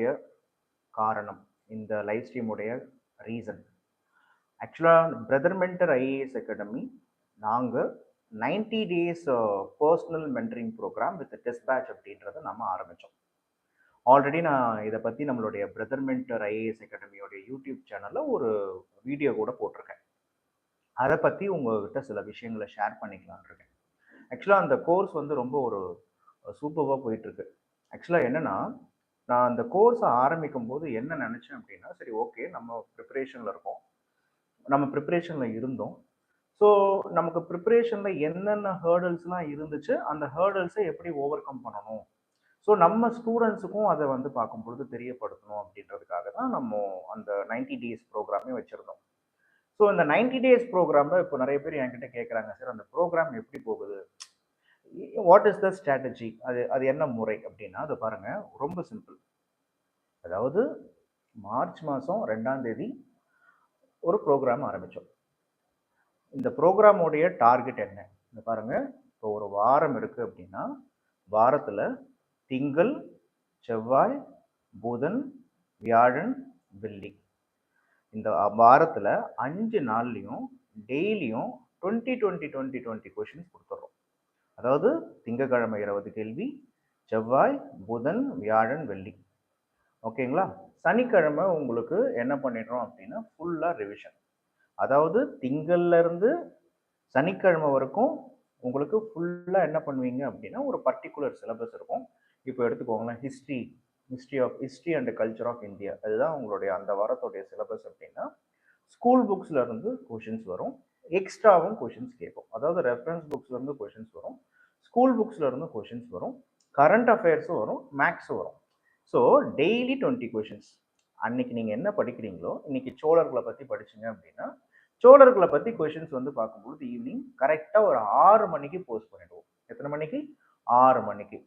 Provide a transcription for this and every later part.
ஸ்ட்ரீமுடைய காரணம் இந்த லைவ் ஸ்ட்ரீமுடைய ரீசன் ஆக்சுவலாக பிரதர் மென்டர் ஐஏஎஸ் அகாடமி நாங்கள் ninety days personal mentoring program with test batch அப்படின்றத நம்ம ஆரம்பித்தோம் ஆல்ரெடி நான் இதை பற்றி நம்மளுடைய பிரதர் மென்டர் ஐஏஎஸ் அகாடமியோடைய யூடியூப் சேனலில் ஒரு வீடியோ கூட போட்டிருக்கேன். அதை பற்றி உங்கள்கிட்ட சில விஷயங்களை ஷேர் பண்ணிக்கலான் இருக்கேன். ஆக்சுவலாக அந்த கோர்ஸ் வந்து ரொம்ப ஒரு சூப்பராக போயிட்டுருக்கு ஆக்சுவலாக என்னென்னா நான் அந்த கோர்ஸை ஆரம்பிக்கும் போது என்ன நினச்சேன் அப்படின்னா சரி ஓகே நம்ம ப்ரிப்பரேஷனில் இருக்கோம். நம்ம ப்ரிப்பரேஷனில் இருந்தோம். ஸோ நமக்கு ப்ரிப்பரேஷனில் என்னென்ன ஹேர்டல்ஸ்லாம் இருந்துச்சு அந்த ஹேர்டல்ஸை எப்படி ஓவர் கம் பண்ணணும்? ஸோ நம்ம ஸ்டூடெண்ட்ஸுக்கும் அதை வந்து பார்க்கும் பொழுது தெரியப்படுத்தணும் அப்படின்றதுக்காக தான் நம்ம அந்த நைன்டி டேஸ் ப்ரோக்ராமே வச்சுருந்தோம். ஸோ இந்த நைன்டி டேஸ் ப்ரோக்ராமில் இப்போ நிறைய பேர் என்கிட்ட கேட்குறாங்க சார் அந்த ப்ரோக்ராம் எப்படி போகுது? வாட் இஸ் த ஸ்ட்ராட்டஜி அது அது என்ன முறை அப்படின்னா அது பாருங்கள் ரொம்ப சிம்பிள் அதாவது மார்ச் மாதம் ரெண்டாம் தேதி ஒரு ப்ரோக்ராம் ஆரம்பித்தோம் இந்த ப்ரோக்ராமோடைய டார்கெட் என்ன? இந்த பாருங்கள் இப்போ ஒரு வாரம் இருக்குது அப்படின்னா வாரத்தில் திங்கள் செவ்வாய் புதன் வியாழன் வெள்ளி. இந்த வாரத்தில் அஞ்சு நாள்லையும் டெய்லியும் twenty twenty twenty twenty questions கொடுத்துட்றோம் அதாவது திங்கக்கிழமை இருபது கேள்வி செவ்வாய் புதன் வியாழன் வெள்ளி. ஓகேங்களா சனிக்கிழமை உங்களுக்கு என்ன பண்ணிடுறோம் அப்படின்னா ஃபுல்லாக ரிவிஷன் அதாவது திங்கள்லேருந்து சனிக்கிழமை வரைக்கும் உங்களுக்கு ஃபுல்லாக என்ன பண்ணுவீங்க அப்படின்னா ஒரு பர்டிகுலர் சிலபஸ் இருக்கும். இப்போ எடுத்துக்கோங்களேன் history history of history and culture of India அதுதான் உங்களுடைய அந்த வாரத்துடைய சிலபஸ் அப்படின்னா ஸ்கூல் புக்ஸ்லேருந்து கொஷின்ஸ் வரும். எக்ஸ்ட்ராவும் கொஷின்ஸ் கேட்கும். அதாவது ரெஃபரன்ஸ் புக்ஸ்லேருந்து கொஷின்ஸ் வரும். ஸ்கூல் புக்ஸ்லேருந்து கொஷின்ஸ் வரும். கரண்ட் அஃபேர்ஸும் வரும். மேக்ஸும் வரும். ஸோ டெய்லி டுவெண்ட்டி கொஷின்ஸ் அன்னைக்கு நீங்கள் என்ன படிக்கிறீங்களோ இன்னைக்கு சோழர்களை பற்றி படிச்சீங்க அப்படின்னா சோழர்களை பற்றி கொஷின்ஸ் வந்து பார்க்கும்பொழுது ஈவினிங் கரெக்டாக ஒரு ஆறு மணிக்கு போஸ்ட் பண்ணிடுவோம். எத்தனை மணிக்கு? ஆறு மணிக்கு.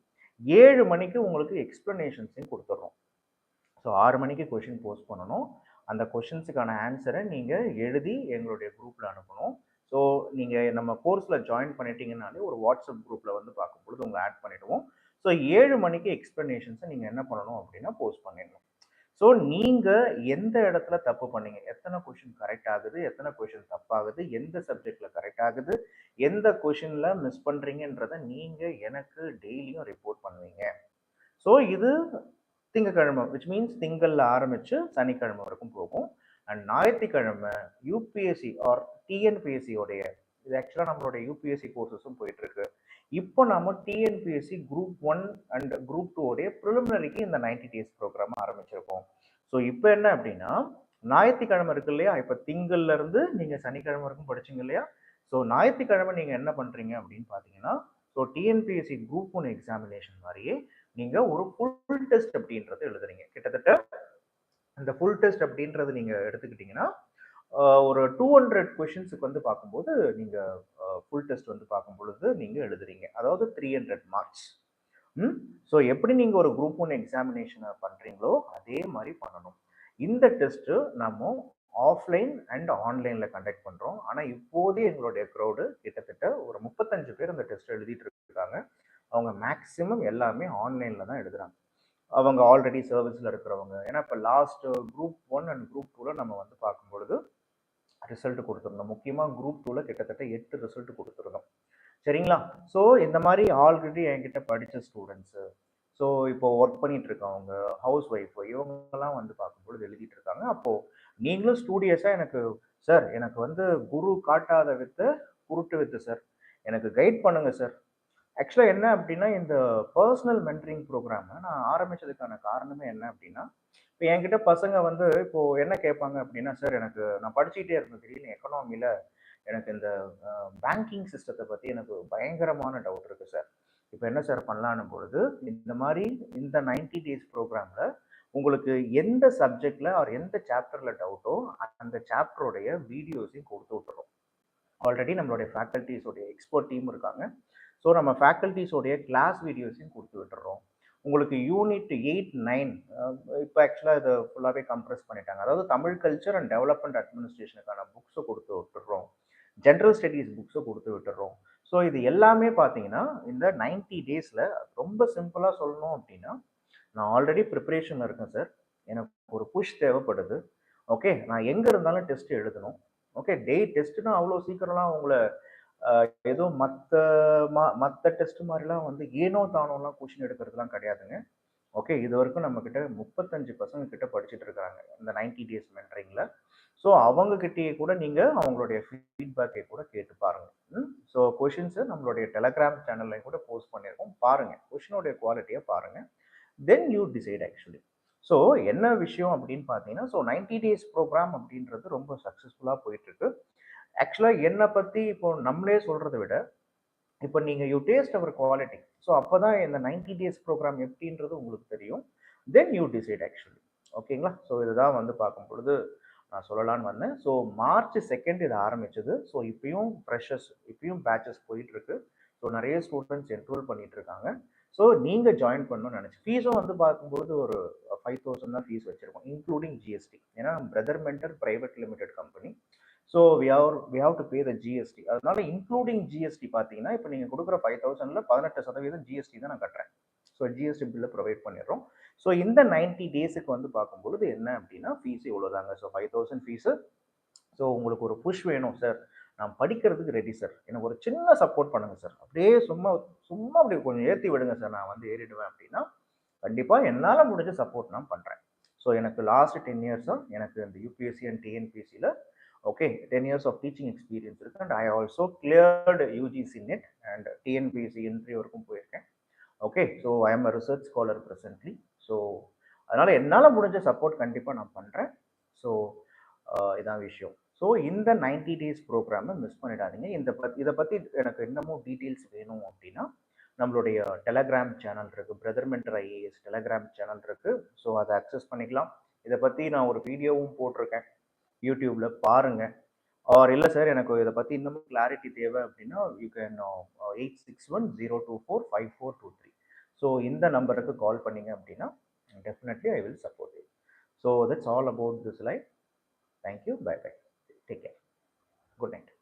ஏழு மணிக்கு உங்களுக்கு எக்ஸ்ப்ளனேஷன்ஸையும் கொடுத்துட்றோம். ஸோ ஆறு மணிக்கு கொஷின் போஸ்ட் பண்ணணும். அந்த கொஷின்ஸுக்கான ஆன்சரை நீங்கள் எழுதி எங்களுடைய குரூப்பில் அனுப்பணும். ஸோ நீங்கள் நம்ம கோர்ஸில் ஜாயின் பண்ணிட்டீங்கன்னாலே ஒரு வாட்ஸ்அப் குரூப்பில் வந்து பார்க்கும்பொழுது உங்களை ஆட் பண்ணிவிடுவோம் ஸோ ஏழு மணிக்கு எக்ஸ்ப்ளனேஷன்ஸை நீங்கள் என்ன பண்ணணும் அப்படின்னா போஸ்ட் பண்ணிடணும். ஸோ நீங்கள் எந்த இடத்துல தப்பு பண்ணீங்க? எத்தனை கொஷின் கரெக்ட் ஆகுது? எத்தனை கொஷின் தப்பாகுது? எந்த சப்ஜெக்டில் கரெக்ட் ஆகுது? எந்த கொஷினில் மிஸ் பண்ணுறீங்கன்றதை நீங்கள் எனக்கு டெய்லியும் ரிப்போர்ட் பண்ணுவீங்க. ஸோ இது திங்கக்கிழமை விச் மீன்ஸ் திங்களில் ஆரம்பித்து சனிக்கிழமை வரைக்கும் போகும். அண்ட் ஞாயிற்றுக்கிழமை யூபிஎஸ்சி ஆர் டிஎன்பிஎஸ்சியோடைய இது ஆக்சுவலாக நம்மளுடைய யூபிஎஸ்சி கோர்சஸும் போயிட்டுருக்கு இப்போ நம்ம TNPSC group one and group two உடைய ப்ரிலிமினரிக்கு இந்த நைன்டி டேஸ் ப்ரோக்ராம் ஆரம்பிச்சிருக்கோம். ஸோ இப்போ என்ன அப்படின்னா ஞாயிற்றுக்கிழமை இருக்கு இல்லையா? இப்போ திங்கள்ல இருந்து நீங்கள் சனிக்கிழமை வரைக்கும் படிச்சிங்க இல்லையா? ஸோ ஞாயிற்றுக்கிழமை நீங்கள் என்ன பண்ணுறீங்க அப்படின்னு பார்த்தீங்கன்னா so TNPSC group one examination மாதிரியே நீங்கள் ஒரு ஃபுல் டெஸ்ட் அப்படின்றது எழுதுறீங்க. கிட்டத்தட்ட அந்த ஃபுல் டெஸ்ட் அப்படின்றது நீங்கள் எடுத்துக்கிட்டிங்கன்னா ஒரு டூ ஹண்ட்ரட் கொஷின்ஸுக்கு வந்து பார்க்கும்போது நீங்கள் ஃபுல் டெஸ்ட் வந்து பார்க்கும் பொழுது நீங்கள் எழுதுறீங்க. அதாவது த்ரீ ஹண்ட்ரட் மார்க்ஸ் ம்? ஸோ எப்படி நீங்கள் ஒரு குரூப் ஒன் எக்ஸாமினேஷனை பண்ணுறீங்களோ அதே மாதிரி பண்ணணும். இந்த டெஸ்ட்டு நம்ம ஆஃப்லைன் அண்ட் ஆன்லைனில் கண்டக்ட் பண்ணுறோம் ஆனால் இப்போதே எங்களுடைய க்ரௌடு கிட்டத்தட்ட ஒரு முப்பத்தஞ்சு பேர் அந்த டெஸ்ட் எழுதிட்டு இருக்காங்க. அவங்க மேக்ஸிமம் எல்லாமே ஆன்லைனில் தான் எடுக்கிறாங்க. அவங்க ஆல்ரெடி சர்வீஸில் இருக்கிறவங்க. ஏன்னா இப்போ last group one and group டூவில் நம்ம வந்து பார்க்கும் பொழுது ரிசல்ட் கொடுத்துருந்தோம் முக்கியமாக குரூப் டூவில் கிட்டத்தட்ட எட்டு ரிசல்ட் கொடுத்துருந்தோம். சரிங்களா? ஸோ இந்த மாதிரி ஆல்ரெடி என்கிட்ட படித்த ஸ்டூடெண்ட்ஸு ஸோ இப்போ ஒர்க் பண்ணிட்டு இருக்கவங்க ஹவுஸ் ஒய்ஃப் இவங்கெல்லாம் வந்து பார்க்கும்பொழுது எழுதிட்டு இருக்காங்க அப்போது நீங்களும் ஸ்டூடியஸாக எனக்கு சார் எனக்கு வந்து குரு காட்டாத வித்து குருட்டு வித்து சார் எனக்கு கைட் பண்ணுங்க சார் ஆக்சுவலாக என்ன அப்படின்னா இந்த பர்சனல் மென்டரிங் ப்ரோக்ராமை நான் ஆரம்பித்ததுக்கான காரணமே என்ன அப்படின்னா இப்போ என்கிட்ட பசங்க வந்து இப்போ என்ன கேட்பாங்க அப்படின்னா சார் எனக்கு நான் படிச்சுக்கிட்டே இருந்தேன் திடீர்னு எக்கனாமியில் எனக்கு இந்த பேங்கிங் சிஸ்டத்தை பற்றி எனக்கு பயங்கரமான டவுட் இருக்குது சார் இப்போ என்ன சார் பண்ணலான்னு பொழுது இந்த மாதிரி இந்த நைன்டி டேஸ் ப்ரோக்ராமில் உங்களுக்கு எந்த சப்ஜெக்டில் அவர் எந்த சாப்டரில் டவுட்டோ அந்த சாப்டருடைய வீடியோஸையும் கொடுத்து விட்டுறோம். ஆல்ரெடி நம்மளுடைய ஃபேக்கல்ட்டிஸோடைய எக்ஸ்பர்ட் டீம் இருக்காங்க. ஸோ நம்ம ஃபேக்கல்ட்டிஸோடைய கிளாஸ் வீடியோஸையும் கொடுத்து விட்டுறோம். உங்களுக்கு யூனிட் எயிட் நைன் இப்போ ஆக்சுவலாக இதை ஃபுல்லாகவே கம்ப்ரெஸ் பண்ணிட்டாங்க. அதாவது தமிழ் கல்ச்சர் அண்ட் டெவலப்மெண்ட் அட்மினிஸ்ட்ரேஷனுக்கான புக்ஸை கொடுத்து விட்டுறோம். ஜென்ரல் ஸ்டடீஸ் புக்ஸை கொடுத்து விட்டுறோம். ஸோ இது எல்லாமே பார்த்தீங்கன்னா இந்த நைன்டி டேஸில் ரொம்ப சிம்பிளாக சொல்லணும் அப்படின்னா நான் ஆல்ரெடி ப்ரிப்பரேஷனில் இருக்கேன் சார் எனக்கு ஒரு புஷ் தேவைப்படுது. ஓகே நான் எங்கே இருந்தாலும் டெஸ்ட் எழுதணும். ஓகே டே டெஸ்ட்டுனா அவ்வளோ சீக்கிரம்லாம் உங்களை ஏதோ மற்ற மா மற்ற டெஸ்ட் மாதிரிலாம் வந்து ஏனோ தானோலாம் கொஷின் எடுக்கிறதுலாம் கிடையாதுங்க. ஓகே இது வரைக்கும் நம்மக்கிட்ட முப்பத்தஞ்சு பசங்க கிட்ட படிச்சுட்டு இருக்காங்க இந்த நைன்டி டேஸ் மென்ட்ரிங்கில் ஸோ அவங்கக்கிட்டேயே கூட நீங்கள் அவங்களுடைய ஃபீட்பேக்கை கூட கேட்டு பாருங்கள் ஸோ கொஷின்ஸு நம்மளுடைய டெலகிராம் சேனல்லையும் கூட போஸ்ட் பண்ணியிருக்கோம் பாருங்கள் கொஷினோடைய குவாலிட்டியை பாருங்கள் then you decide actually so என்ன விஷயம் அப்படின்னு பார்த்தீங்கன்னா ஸோ நைன்டி டேஸ் ப்ரோக்ராம் அப்படின்றது ரொம்ப சக்ஸஸ்ஃபுல்லாக போயிட்டுருக்கு ஆக்சுவலாக என்னை பற்றி இப்போ நம்மளே சொல்கிறத விட இப்போ நீங்கள் you taste our quality so அப்போ தான் இந்த நைன்டி டேஸ் ப்ரோக்ராம் எப்படின்றது உங்களுக்கு தெரியும். தென் யூ டிசைட் ஆக்சுவலி ஓகேங்களா ஸோ இதுதான் வந்து பார்க்கும் பொழுது நான் சொல்லலான்னு வந்தேன். ஸோ மார்ச் செகண்ட் இது ஆரம்பிச்சது. ஸோ இப்பயும் ஃப்ரெஷர்ஸ் இப்பயும் பேச்சஸ் போயிட்டுருக்கு. ஸோ நிறைய ஸ்டூடெண்ட்ஸ் என்ரோல் பண்ணிட்டு இருக்காங்க ஸோ நீங்கள் ஜாயின் பண்ணணும்னு நினச்சி ஃபீஸும் வந்து பார்க்கும்பொழுது ஒரு ஃபைவ் தௌசண்ட் தான் ஃபீஸ் வச்சுருக்கோம் இன்க்ளூடிங் ஜிஎஸ்டி ஏன்னா brother mentor private limited company so we have we have to pay the GST அதனால இன்க்ளூடிங் ஜிஎஸ்டி பார்த்தீங்கன்னா இப்போ நீங்கள் கொடுக்குற ஃபைவ் தௌசண்டில் பதினெட்டு சதவீதம் ஜிஎஸ்டி தான் நான் கட்டுறேன். ஸோ ஜிஎஸ்டி பில்லை ப்ரொவைட் பண்ணிடுறோம். ஸோ இந்த நைன்டி டேஸுக்கு வந்து பார்க்கும்பொழுது என்ன அப்படின்னா ஃபீஸ் இவ்வளோதாங்க so five thousand fees so உங்களுக்கு ஒரு புஷ் வேணும் சார் நான் படிக்கிறதுக்கு ரெடி சார் எனக்கு ஒரு சின்ன சப்போர்ட் பண்ணுங்கள் சார் அப்படியே சும்மா சும்மா அப்படி கொஞ்சம் ஏற்றி விடுங்க சார் நான் வந்து ஏறிடுவேன் அப்படின்னா கண்டிப்பாக என்னால் முடிஞ்ச சப்போர்ட் நான் பண்ணுறேன் ஸோ எனக்கு லாஸ்ட் டென் இயர்ஸாக எனக்கு இந்த யூபிஎஸ்சி அண்ட் டிஎன்பிஎஸ்சியில் okay ten years of teaching experience இருக்கு. And I also cleared UGC NET and TNPSC interview வரைக்கும் போயிருக்கேன். Okay so I am a research scholar presently so அதனால் என்னால் முடிஞ்ச சப்போர்ட் கண்டிப்பாக நான் பண்ணுறேன் ஸோ இதான் விஷயம். ஸோ இந்த நைன்டி டேஸ் ப்ரோக்ராமை மிஸ் பண்ணிடாதீங்க. இந்த பத் இதை பற்றி எனக்கு இன்னமும் டீட்டெயில்ஸ் வேணும் அப்படின்னா நம்மளுடைய டெலகிராம் சேனல் இருக்குது brother mentor IAS Telegram channel இருக்குது ஸோ அதை அக்சஸ் பண்ணிக்கலாம். இதை பற்றி நான் ஒரு வீடியோவும் போட்டிருக்கேன். யூடியூப்ல பாருங்க. ஆர் இல்லை சார் எனக்கு இதை பற்றி இன்னமும் கிளாரிட்டி தேவை அப்படின்னா you can eight six one zero two four five four two three so இந்த நம்பருக்கு கால் பண்ணீங்க அப்படின்னா definitely I will support you so that's all about this life thank you bye bye take care good night